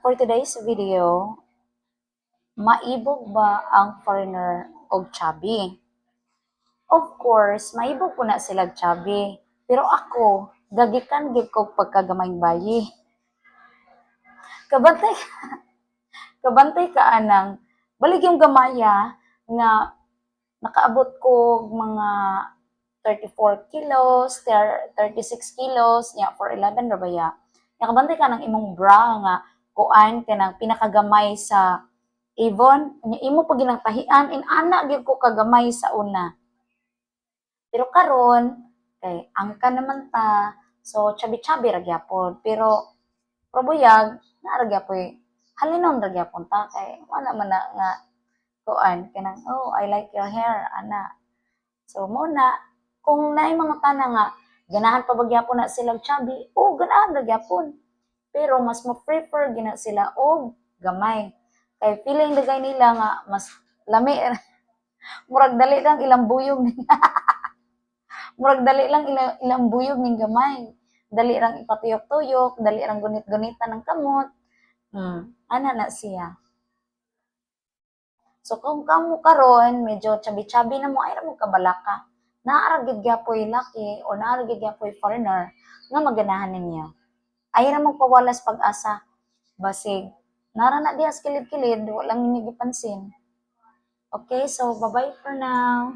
For today's video, maibog ba ang foreigner og chubby? Of course, maibog ko na sila chubby. Pero ako, gagikan gid ko pagkagamay bayi. Kabantay kabantay ka anang balik yung gamaya nga nakaabot ko mga 34 kilos, ter- 36 kilos, nya for 11 ra ba ya? Nakabantay ka ng imong bra nga kuan kanang pinakagamay sa Avon, nya imo pa ginang tahian in ana gyud ko kagamay sa una. Pero karon kay angka naman ta, so chabi-chabi ra gyapon. Pero probuyag na ra gyapon halinon ra gyapon ta kay wala man na nga kuan kanang oh I like your hair ana. So mo na kung naay mga tana nga ganahan pa ba gyapon na sila chubby, oh ganahan ra gyapon. Pero mas mo prefer gina sila og gamay. Kay feeling dagay nila nga mas lami murag dali lang ilang buyog murag dali lang ilang, ilang buyog ning gamay. Dali lang ipatuyok-tuyok, dali lang gunit-gunitan ng kamot. Hmm, ana na siya. So kung kamo karon medyo chabi-chabi na mo ay ra mo kabalaka. Naara gid gyapoy laki o naara gid gyapoy foreigner nga maganahan ninyo. Ay ra mo pawalas pag-asa. Basig nara na diha kilid-kilid, walang inyo gipansin. Okay, so bye-bye for now.